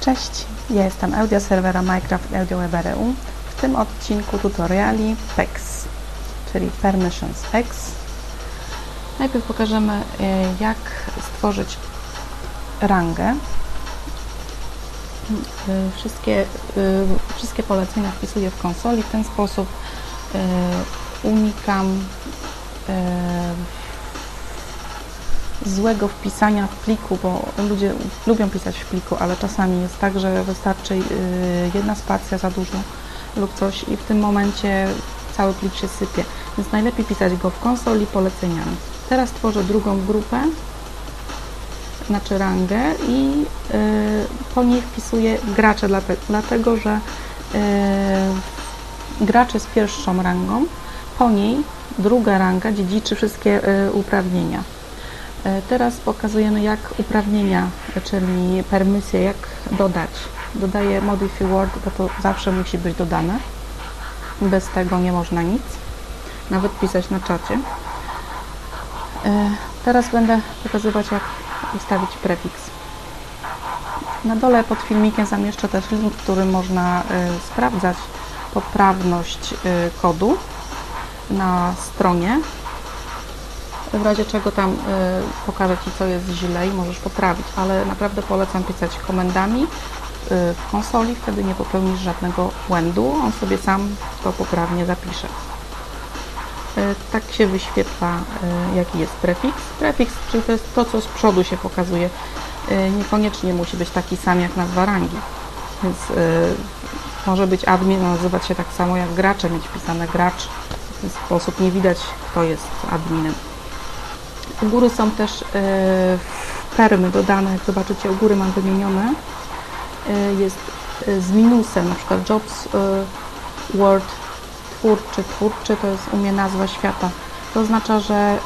Cześć, ja jestem Eudia serwera Minecraft EudiaWeb.eu. W tym odcinku tutoriali PEX, czyli Permissions X. Najpierw pokażemy, e, jak stworzyć rangę. E, Wszystkie, e, wszystkie polecenia wpisuję w konsoli. W ten sposób unikam złego wpisania w pliku, bo ludzie lubią pisać w pliku, ale czasami jest tak, że wystarczy y, jedna spacja za dużo lub coś i w tym momencie cały plik się sypie. Więc najlepiej pisać go w konsoli poleceniami. Teraz tworzę drugą grupę, znaczy rangę i y, po niej wpisuję gracze, dlate, dlatego że y, gracze z pierwszą rangą, po niej druga ranga dziedziczy wszystkie uprawnienia. E, Teraz pokazujemy jak uprawnienia, czyli permisje, jak dodać. Dodaję modify word, bo to zawsze musi być dodane. Bez tego nie można nic. Nawet pisać na czacie. E, Teraz będę pokazywać jak ustawić prefiks. Na dole pod filmikiem zamieszczę też link, w którym można e, sprawdzać poprawność kodu na stronie w razie czego tam y, pokażę Ci, co jest źle i możesz poprawić, ale naprawdę polecam pisać komendami y, w konsoli, wtedy nie popełnisz żadnego błędu, on sobie sam to poprawnie zapisze. Y, tak się wyświetla, jaki jest prefiks. Prefiks, czyli to jest to, co z przodu się pokazuje. Niekoniecznie musi być taki sam jak nazwa rangi, więc y, może być admin, nazywać się tak samo jak gracze, mieć pisane gracz. W ten sposób nie widać, kto jest adminem. U góry są też e, permy dodane, jak zobaczycie, u góry mam wymienione. E, jest e, z minusem, na przykład jobs e, word twórczy, twórczy to jest u mnie nazwa świata. To oznacza, że e,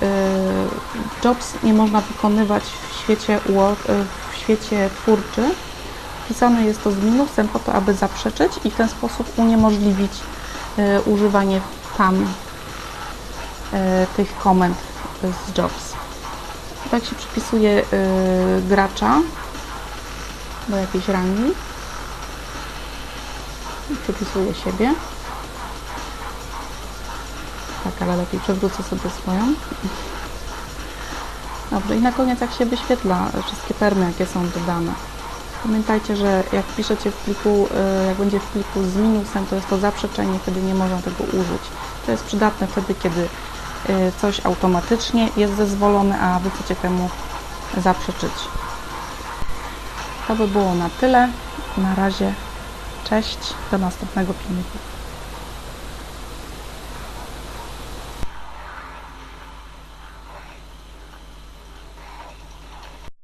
jobs nie można wykonywać w świecie e, w świecie twórczy. Pisane jest to z minusem po to, aby zaprzeczyć i w ten sposób uniemożliwić e, używanie tam e, tych komend z jobs. Tak się przypisuje y, gracza do jakiejś rangi. I Przypisuję siebie. Tak, ale lepiej przewrócę sobie swoją. Dobrze, i na koniec jak się wyświetla wszystkie termy, jakie są dodane. Pamiętajcie, że jak piszecie w pliku, y, jak będzie w pliku z minusem, to jest to zaprzeczenie, wtedy nie można tego użyć. To jest przydatne wtedy, kiedy coś automatycznie jest zezwolone, a Wy chcecie temu zaprzeczyć. To by było na tyle. Na razie. Cześć. Do następnego filmiku.